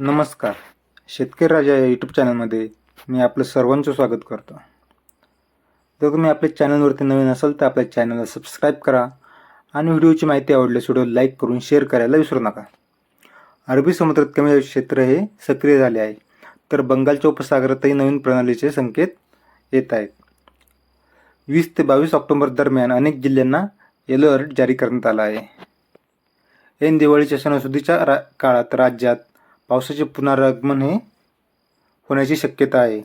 नमस्कार. शेतकरी राजा या यूट्यूब चॅनलमध्ये मी आपलं सर्वांचं स्वागत करतो. जर तुम्ही आपल्या चॅनलवरती नवीन असाल तर आपल्या चॅनलला सबस्क्राईब करा आणि व्हिडिओची माहिती आवडल्यास व्हिडिओ लाईक करून शेअर करायला विसरू नका. अरबी समुद्रात कमी क्षेत्र हे सक्रिय झाले आहे. तर बंगालच्या उपसागरातही नवीन प्रणालीचे संकेत येत आहेत. वीस ते बावीस ऑक्टोबर दरम्यान अनेक जिल्ह्यांना येलो अलर्ट जारी करण्यात आला आहे. ऐन दिवाळीच्या सणासुदीच्या रा काळात राज्यात पावसाचे पुनरागमन हे होण्याची शक्यता आहे.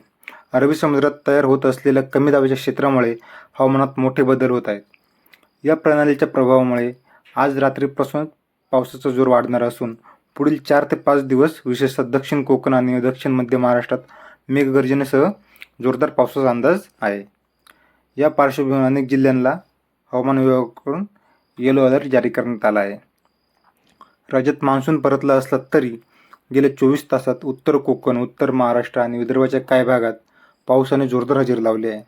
अरबी समुद्रात तयार होत असलेल्या कमी दाबाच्या क्षेत्रामुळे हवामानात मोठे बदल होत आहेत. या प्रणालीच्या प्रभावामुळे आज रात्रीपासून पावसाचा जोर वाढणार असून पुढील चार ते पाच दिवस विशेषतः दक्षिण कोकण आणि दक्षिण मध्य महाराष्ट्रात मेघगर्जनेसह जोरदार पावसाचा अंदाज आहे. या पार्श्वभूमीवर अनेक जिल्ह्यांना हवामान विभागाकडून येलो अलर्ट जारी करण्यात आला आहे. राज्यात मान्सून परतला असला तरी गेल्या चोवीस तासात उत्तर कोकण उत्तर महाराष्ट्र आणि विदर्भाच्या काही भागात पावसाने जोरदार हजेरी लावली आहे.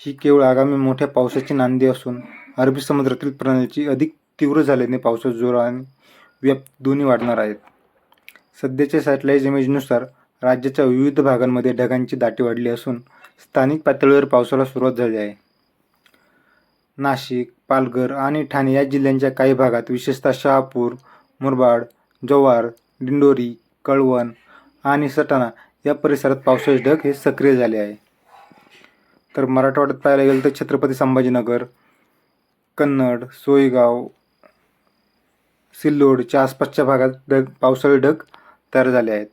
ही केवळ आगामी मोठ्या पावसाची नांदी असून अरबी समुद्रातील प्रणालीची अधिक तीव्र झाल्याने पावसाचा जोर आणि व्याप दोन्ही वाढणार आहेत. सध्याच्या सॅटेलाईट इमेजनुसार राज्याच्या विविध भागांमध्ये ढगांची दाटी वाढली असून स्थानिक पातळीवर पावसाला सुरुवात झाली आहे. नाशिक पालघर आणि ठाणे या जिल्ह्यांच्या काही भागात विशेषतः शहापूर मुरबाड जव्हार दिंडोरी कळवण आणि सटाणा या परिसरात पावसाचे ढग हे सक्रिय झाले आहे. तर मराठवाड्यात पाहायला गेलं तर छत्रपती संभाजीनगर कन्नड सोयगाव सिल्लोडच्या आसपासच्या भागात ढग पावसाळी ढग तयार झाले आहेत.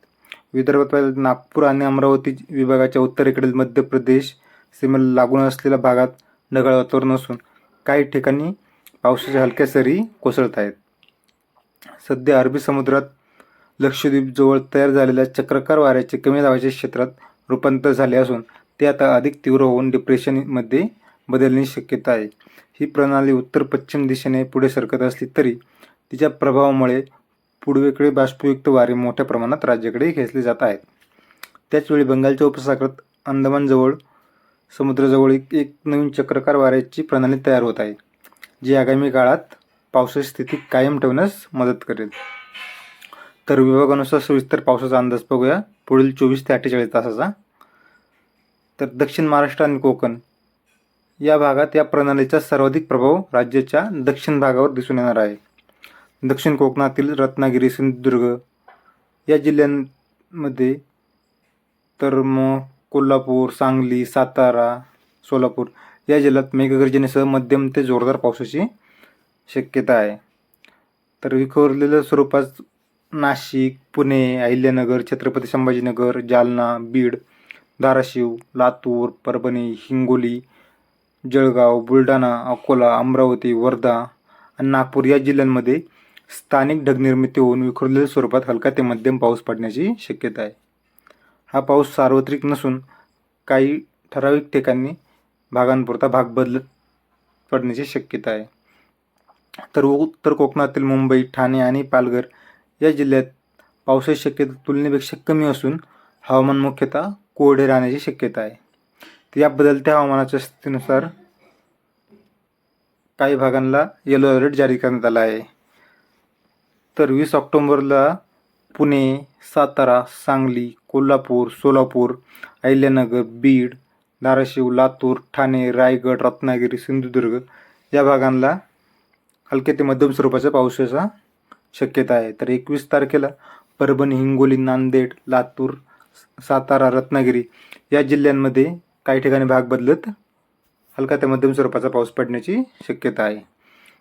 विदर्भात पाहिलं नागपूर आणि अमरावती विभागाच्या उत्तरेकडील मध्य प्रदेश सीमेला लागून असलेल्या भागात ढगाळ वातावरण असून काही ठिकाणी पावसाच्या हलक्या सरी कोसळत आहेत. सध्या अरबी समुद्रात लक्षद्वीप जवळ तयार झालेल्या चक्रकार वाऱ्याचे कमी दाबाच्या क्षेत्रात रूपांतर झाले असून ते आता अधिक तीव्र होऊन डिप्रेशनमध्ये बदलण्याची शक्यता आहे. ही प्रणाली उत्तर पश्चिम दिशेने पुढे सरकत असली तरी तिच्या प्रभावामुळे पूर्वेकडे बाष्पयुक्त वारे मोठ्या प्रमाणात राज्याकडे खेचले जात आहेत. त्याचवेळी बंगालच्या उपसागरात अंदमानजवळ समुद्राजवळ एक एक नवीन चक्रकार वाऱ्याची प्रणाली तयार होत आहे जी आगामी काळात पावसाची स्थिती कायम ठेवण्यास मदत करेल. तर विभागानुसार सविस्तर पावसाचा अंदाज बघूया. पुढील चोवीस ते अठ्ठेचाळीस तासाचा. तर दक्षिण महाराष्ट्र आणि कोकण या भागात या प्रणालीचा सर्वाधिक प्रभाव राज्याच्या दक्षिण भागावर दिसून येणार आहे. दक्षिण कोकणातील रत्नागिरी सिंधुदुर्ग या जिल्ह्यांमध्ये तर मग कोल्हापूर सांगली सातारा सोलापूर या जिल्ह्यात मेघगर्जनेसह मध्यम ते जोरदार पावसाची शक्यता आहे. तर विखुरलेल्या स्वरूपात नाशिक पुणे अहिल्यानगर छत्रपती संभाजीनगर जालना बीड धाराशिव लातूर परभणी हिंगोली जळगाव बुलढाणा अकोला अमरावती वर्धा आणि नागपूर या जिल्ह्यांमध्ये स्थानिक ढगनिर्मिती होऊन विखुरलेल्या स्वरूपात हलका ते मध्यम पाऊस पडण्याची शक्यता आहे. हा पाऊस सार्वत्रिक नसून काही ठराविक ठिकाणी भागांपुरता भाग बदलत पडण्याची शक्यता आहे. तर उत्तर कोकणातील मुंबई ठाणे आणि पालघर या जिल्ह्यात पावसाची शक्यता तुलनेपेक्षा कमी असून हवामान मुख्यतः कोरडे राहण्याची शक्यता आहे. तर या बदलत्या हवामानाच्या स्थितीनुसार काही भागांना येलो अलर्ट जारी करण्यात आला आहे. तर वीस ऑक्टोंबरला पुणे सातारा सांगली कोल्हापूर सोलापूर अहिल्यानगर बीड धाराशिव लातूर ठाणे रायगड रत्नागिरी सिंधुदुर्ग या भागांना हलक्या ते मध्यम स्वरूपाच्या पावसाचा शक्यता आहे. तर एकवीस तारखेला परभणी हिंगोली नांदेड लातूर सातारा रत्नागिरी या जिल्ह्यांमध्ये काही ठिकाणी भाग बदलत हलका ते मध्यम स्वरूपाचा पाऊस पडण्याची शक्यता आहे.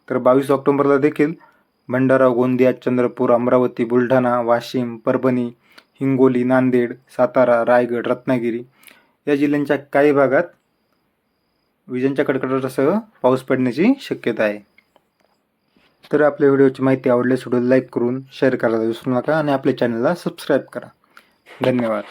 तर बावीस ऑक्टोबरला देखील भंडारा गोंदिया चंद्रपूर अमरावती बुलढाणा वाशिम परभणी हिंगोली नांदेड सातारा रायगड रत्नागिरी या जिल्ह्यांच्या काही भागात विजांच्या कडकडाटासह पाऊस पडण्याची शक्यता आहे. तर आपल्या व्हिडिओची माहिती आवडल्यास व्हिडिओ लाईक करून शेअर करायला विसरू नका आणि आपल्या चॅनलला सबस्क्राईब करा. धन्यवाद.